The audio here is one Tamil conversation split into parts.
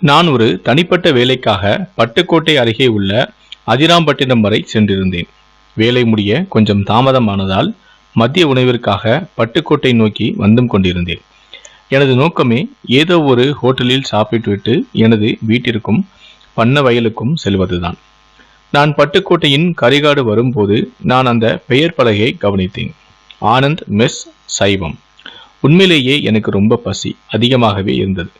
நான் ஒரு தனிப்பட்ட வேலைக்காக பட்டுக்கோட்டை அருகே உள்ள அதிராம்பட்டினம் வரை சென்றிருந்தேன். வேலை முடிய கொஞ்சம் தாமதமானதால் மதிய உணவிற்காக பட்டுக்கோட்டை நோக்கி வந்தும் கொண்டிருந்தேன். எனது நோக்கமே ஏதோ ஒரு ஹோட்டலில் சாப்பிட்டுவிட்டு எனது வீட்டிற்கும் பண்ண வயலுக்கும் செல்வதுதான். நான் பட்டுக்கோட்டையின் கரிகாடு வரும்போது நான் அந்த பெயர் பலகையை கவனித்தேன். ஆனந்த் மெஸ் சைவம். உண்மையிலேயே எனக்கு ரொம்ப பசி அதிகமாகவே இருந்தது.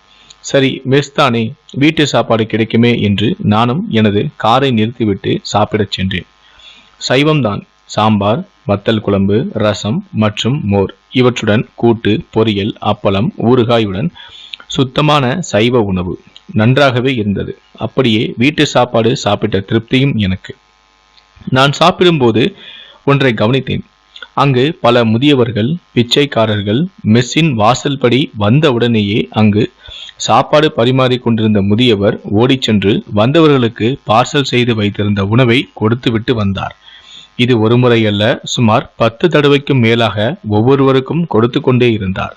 சரி மெஸ் தானே வீட்டு சாப்பாடு கிடைக்குமே என்று நானும் எனது காரை நிறுத்திவிட்டு சாப்பிடச் சென்றேன். சைவம்தான் சாம்பார் வத்தல் குழம்பு ரசம் மற்றும் மோர். இவற்றுடன் கூட்டு பொரியல் அப்பளம் ஊறுகாயுடன் சுத்தமான சைவ உணவு. நன்றாகவே இருந்தது. அப்படியே வீட்டு சாப்பாடு சாப்பிட்ட திருப்தியும் எனக்கு. நான் சாப்பிடும்போது ஒன்றை கவனித்தேன். அங்கு பல முதியவர்கள் பிச்சைக்காரர்கள் மெஸ்ஸின் வாசல்படி வந்தவுடனேயே அங்கு சாப்பாடு பரிமாறிக் கொண்டிருந்த முதியவர் ஓடிச் சென்று வந்தவர்களுக்கு பார்சல் செய்து வைத்திருந்த உணவை கொடுத்துவிட்டு வந்தார். இது ஒரு முறையல்ல சுமார் பத்து தடவைக்கும் மேலாக ஒவ்வொருவருக்கும் கொடுத்து கொண்டே இருந்தார்.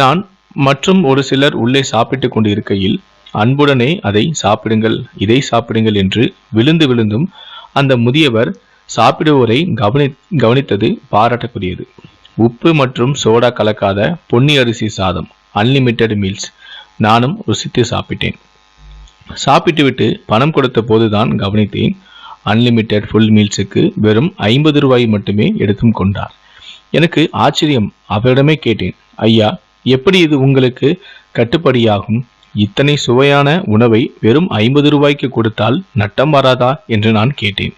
நான் மற்றும் ஒரு சிலர் உள்ளே சாப்பிட்டுக் கொண்டு இருக்கையில் அன்புடனே அதை சாப்பிடுங்கள் இதை சாப்பிடுங்கள் என்று விழுந்து விழுந்தும் அந்த முதியவர் சாப்பிடுவோரை கவனி கவனித்தது பாராட்டக்கூடியது உப்பு மற்றும் சோடா கலக்காத பொன்னி அரிசி சாதம் அன்லிமிட்டெட் மீல்ஸ் நானும் ருசித்து சாப்பிட்டேன். சாப்பிட்டுவிட்டு பணம் கொடுத்த போதுதான் கவனித்தேன். அன்லிமிட்டெட் ஃபுல் மீல்ஸுக்கு வெறும் ஐம்பது ரூபாய் மட்டுமே எடுத்தும் கொண்டார். எனக்கு ஆச்சரியம். அவரிடமே கேட்டேன். ஐயா எப்படி இது உங்களுக்கு கட்டுப்படியாகும்? இத்தனை சுவையான உணவை வெறும் ஐம்பது ரூபாய்க்கு கொடுத்தால் நட்டம் வராதா? என்று நான் கேட்டேன்.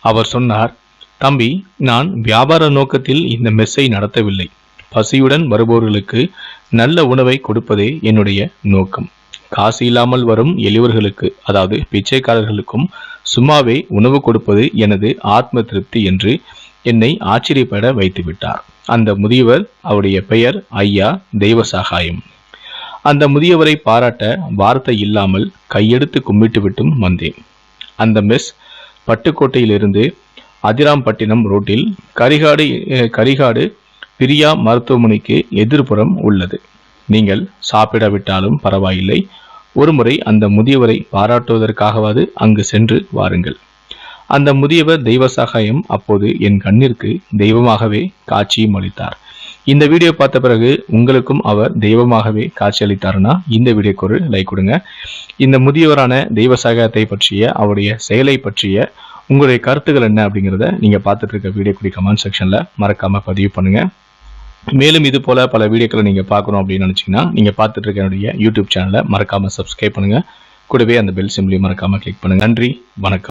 அவர் சொன்னார் தம்பி நான் வியாபார நோக்கத்தில் இந்த மெஸ்ஸை நடத்தவில்லை. பசியுடன் வருபவர்களுக்கு நல்ல உணவை கொடுப்பதே என்னுடைய நோக்கம். காசு இல்லாமல் வரும் எளியவர்களுக்கு அதாவது பிச்சைக்காரர்களுக்கும் சும்மாவே உணவு கொடுப்பது எனது ஆத்ம திருப்தி என்று என்னை ஆச்சரியப்பட வைத்து விட்டார் அந்த முதியவர் அவருடைய பெயர் ஐயா தெய்வ சகாயம் அந்த முதியவரை பாராட்ட வார்த்தை இல்லாமல் கையெடுத்து கும்பிட்டு விட்டும் வந்தேன். அந்த மெஸ் பட்டுக்கோட்டையிலிருந்து அதிராம்பட்டினம் ரோட்டில் கரிகாடு கரிகாடு பிரியா மருத்துவமனைக்கு எதிர்ப்புறம் உள்ளது. நீங்கள் சாப்பிடாவிட்டாலும் பரவாயில்லை. ஒருமுறை அந்த முதியவரை பாராட்டுவதற்காகவாது அங்கு சென்று வாருங்கள். அந்த முதியவர் தெய்வ சகாயம். அப்போது என் கண்ணிற்கு தெய்வமாகவே காட்சியும் அளித்தார். இந்த வீடியோ பார்த்த பிறகு உங்களுக்கும் அவர் தெய்வமாகவே காட்சி அளித்தார்னா இந்த வீடியோக்கு ஒரு லைக் கொடுங்க. இந்த முதியவரான தெய்வ சகாயத்தை பற்றிய அவருடைய செயலை பற்றிய உங்களுடைய கருத்துக்கள் என்ன அப்படிங்கிறத நீங்கள் பார்த்துட்டு இருக்க வீடியோ கூடிய கமெண்ட் செக்ஷனில் மறக்காமல் பதிவு பண்ணுங்கள் மேலும் இது போல பல வீடியோக்களை நீங்கள் பார்க்கணும் அப்படின்னு நினச்சிங்கன்னா நீங்கள் பார்த்துட்டு இருக்க என்னுடைய யூடியூப் சேனலை மறக்காமல் சப்ஸ்கிரைப் பண்ணுங்கள் கூடவே அந்த பெல் சிம்லையும் மறக்காமல் கிளிக் பண்ணுங்கள் நன்றி வணக்கம்.